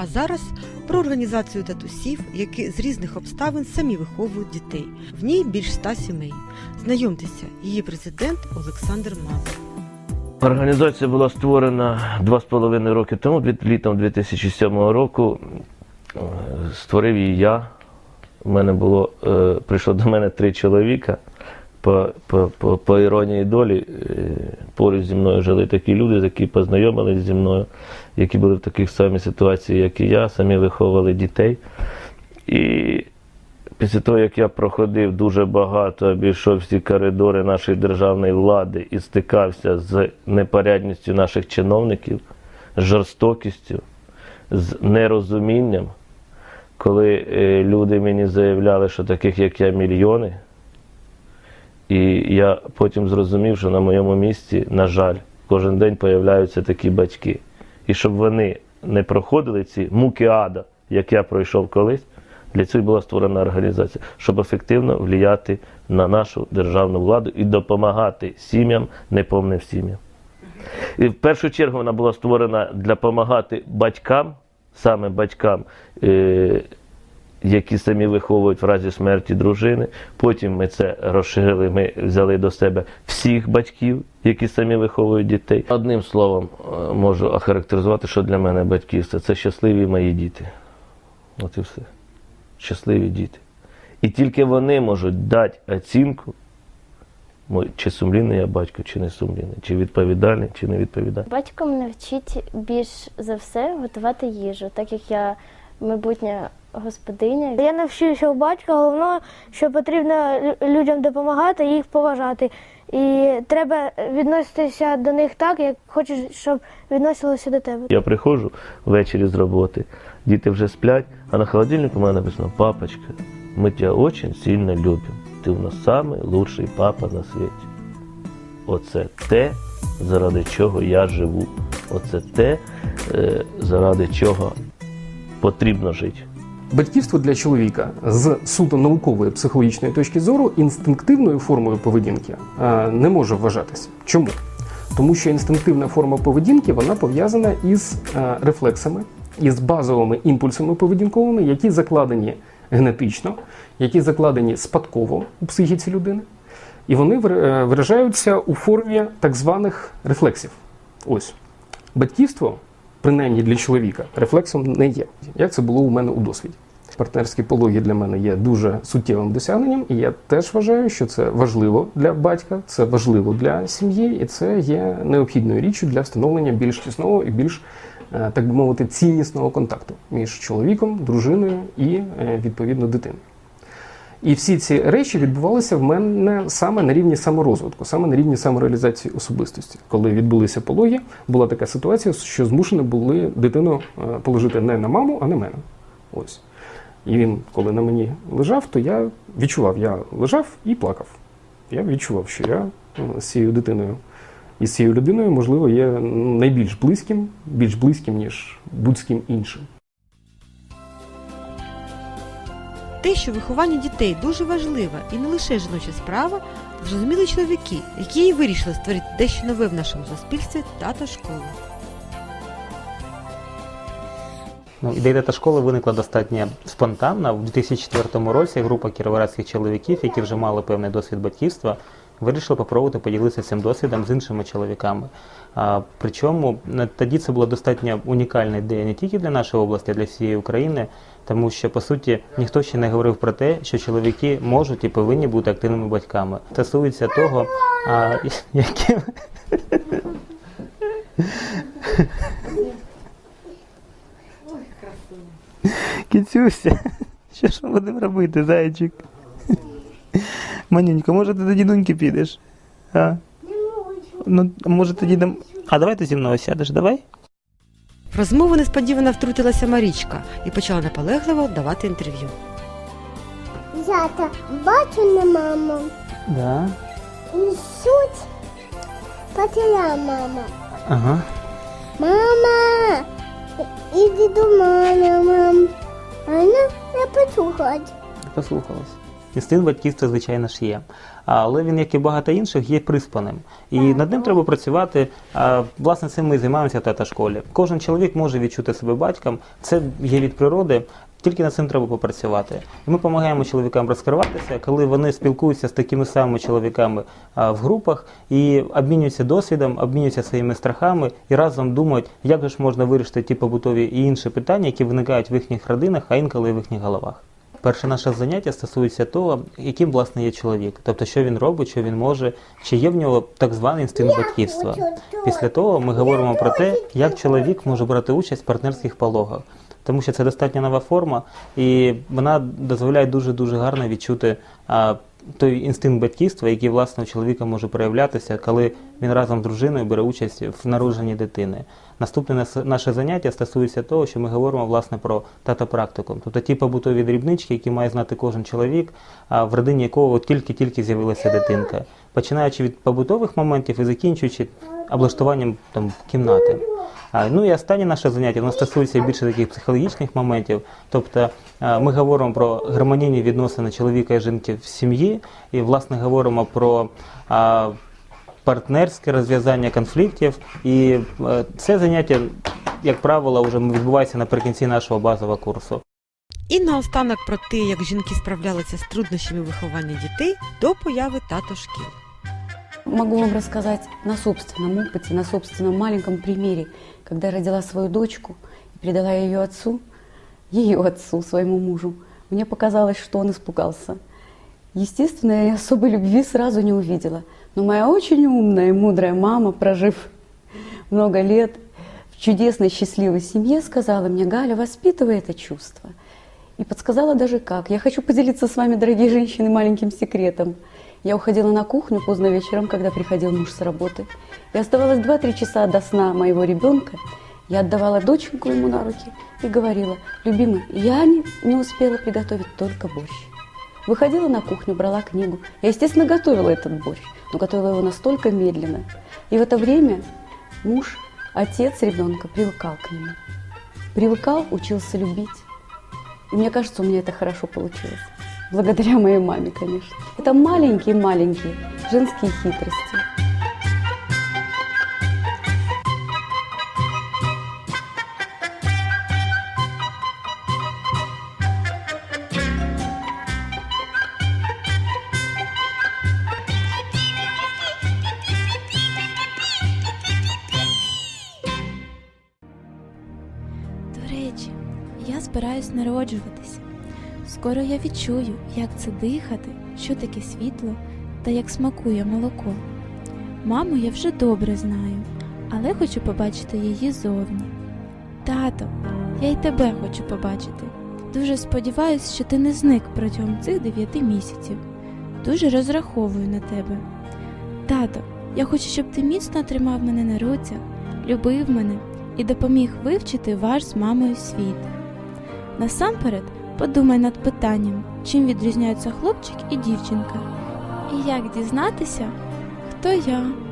А зараз про організацію татусів, які з різних обставин самі виховують дітей. В ній більш ста сімей. Знайомтеся, її президент Олександр Мазур. Організація була створена два з половиною роки тому, від- літом 2007 року. Е, Створив її я. У мене було, е, прийшло до мене три чоловіка. По, по, по, по іронії долі, е, поруч зі мною жили такі люди, які познайомились зі мною, які були в таких самих ситуаціях, як і я, самі виховували дітей. І Після того, як я проходив дуже багато, обійшов всі коридори нашої державної влади і стикався з непорядністю наших чиновників, з жорстокістю, з нерозумінням, коли е, люди мені заявляли, що таких, як я, мільйони. І я потім зрозумів, що на моєму місці, на жаль, кожен день появляються такі батьки. І щоб вони не проходили ці муки ада, як я пройшов колись, для цього була створена організація, щоб ефективно впливати на нашу державну владу і допомагати сім'ям, неповним сім'ям. І в першу чергу вона була створена для допомагати батькам, саме батькам, е, які самі виховують в разі смерті дружини. Потім ми це розширили, ми взяли до себе всіх батьків, які самі виховують дітей. Одним словом, е, можу охарактеризувати, що для мене батьківство це щасливі мої діти. От і все. Щасливі діти. І тільки вони можуть дати оцінку, чи сумлінний я батько, чи не сумлінний, чи відповідальний, чи не відповідальний. Батько мене вчить більш за все готувати їжу, так як я майбутня господиня. Я навчився у батька, головне, що потрібно людям допомагати, їх поважати. І треба відноситися до них так, як хочеш, щоб відносилися до тебе. Я приходжу ввечері з роботи, діти вже сплять, а на холодильнику у мене написано Папочка, ми тебе дуже сильно любимо. Ти у нас лучший папа на світі. Оце те, заради чого я живу. Оце те, е, заради чого потрібно жити. Батьківство для чоловіка з суто наукової психологічної точки зору інстинктивною формою поведінки е, не може вважатися. Чому? Тому що інстинктивна форма поведінки вона пов'язана із е, рефлексами, із базовими імпульсами поведінковими, які закладені генетично, які закладені спадково у психіці людини, і вони е, виражаються у формі так званих рефлексів. Ось батьківство, принаймні для чоловіка, рефлексом не є. Як це було у мене у досвіді. Партнерські пологи для мене є дуже суттєвим досягненням, і я теж вважаю, що це важливо для батька, це важливо для сім'ї, і це є необхідною річчю для встановлення більш тісного і більш, е, так би мовити, ціннісного контакту між чоловіком, дружиною і е, відповідно дитиною. І всі ці речі відбувалися в мене саме на рівні саморозвитку, саме на рівні самореалізації особистості. Коли відбулися пологи, була така ситуація, що змушені були дитину е, положити не на маму, а на мене. Ось. І він, коли на мені лежав, то я відчував, я лежав і плакав. Я відчував, що я е, з цією дитиною і з цією людиною, можливо, є найбільш близьким, більш близьким, ніж будь-ким іншим. Те, що виховання дітей дуже важлива і не лише жіноча справа, зрозуміли чоловіки, які і вирішили створити дещо нове в нашому суспільстві тата школу. Ну, ідея та школи виникла достатньо спонтанно. У 2004 році група кіровоградських чоловіків, які вже мали певний досвід батьківства, вирішили попробувати поділитися цим досвідом з іншими чоловіками. А, причому тоді це була достатньо унікальна ідея не тільки для нашої області, а для всієї України, тому що по суті ніхто ще не говорив про те, що чоловіки можуть і повинні бути активними батьками. Стосується того, а, яким Кіцюся, що ж ми будемо робити, зайчик? Манюнька, може ти до дідуньки підеш? А? Ну, може тоді дам. А давай ти зі мною сядеш, давай? В розмову несподівано втрутилася Марічка і почала наполегливо давати інтерв'ю. Зята, бачу на маму. Да. Несуть. Потеряла мама. Ага. Мама! Иди до мамы, мам. Она не послухать. Послухалась. Інстинкт батьківства, звичайно ж, є. Але він, як і багато інших, є приспаним. І над ним треба працювати. Власне, цим ми і займаємося в тата-школі. Кожен чоловік може відчути себе батьком. Це є від природи. Тільки над цим треба попрацювати. І ми допомагаємо чоловікам розкриватися, коли вони спілкуються з такими самими чоловіками в групах і обмінюються досвідом, обмінюються своїми страхами і разом думають, як же ж можна вирішити ті побутові і інші питання, які виникають в їхніх родинах, а інколи в їхніх головах. Перше наше заняття стосується того, яким власне є чоловік, тобто що він робить, що він може, чи є в нього так званий інстинкт батьківства. Після того ми говоримо про те, як чоловік може брати участь в партнерських пологах, тому що це достатньо нова форма, і вона дозволяє дуже дуже гарно відчути той інстинкт батьківства, який власне у чоловіка може проявлятися, коли він разом з дружиною бере участь в народженні дитини. Наступне нас- наше заняття стосується того, що ми говоримо власне про татопрактику, тобто ті побутові дрібнички, які має знати кожен чоловік, а в родині якого тільки-тільки з'явилася дитинка, починаючи від побутових моментів і закінчуючи облаштуванням там кімнати. Ну і останнє наше заняття воно стосується більше таких психологічних моментів. Тобто ми говоримо про гармонійні відносини чоловіка і жінки в сім'ї, і власне говоримо про партнерське розв'язання конфліктів. І це заняття, як правило, вже відбувається наприкінці нашого базового курсу. І наостанок про те, як жінки справлялися з труднощами виховання дітей до появи тато шкіл. Могу вам рассказать на собственном опыте, на собственном маленьком примере, когда родила свою дочку и передала ее отцу, ее отцу, своему мужу. Мне показалось, что он испугался. Естественно, я особой любви сразу не увидела. Но моя очень умная и мудрая мама, прожив много лет в чудесной, счастливой семье, сказала мне, Галя, воспитывай это чувство. И подсказала даже как. Я хочу поделиться с вами, дорогие женщины, маленьким секретом. Я уходила на кухню поздно вечером, когда приходил муж с работы. И оставалось 2-3 часа до сна моего ребенка. Я отдавала доченьку ему на руки и говорила, любимый, я не, не успела приготовить только борщ. Выходила на кухню, брала книгу. Я, естественно, готовила этот борщ, но готовила его настолько медленно. И в это время муж, отец ребенка привыкал к нему. Привыкал, учился любить. И мне кажется, у меня это хорошо получилось. Благодаря моей маме, конечно. Это маленькие-маленькие женские хитрости. До я збираюсь народжуватися. Скоро я відчую, як це дихати, що таке світло та як смакує молоко. Маму я вже добре знаю, але хочу побачити її зовні. Тато, я й тебе хочу побачити. Дуже сподіваюся, що ти не зник протягом цих дев'яти місяців. Дуже розраховую на тебе. Тато, я хочу, щоб ти міцно тримав мене на руцях, любив мене і допоміг вивчити ваш з мамою світ. Насамперед, подумай над питанням, чим відрізняються хлопчик і дівчинка, і як дізнатися, хто я.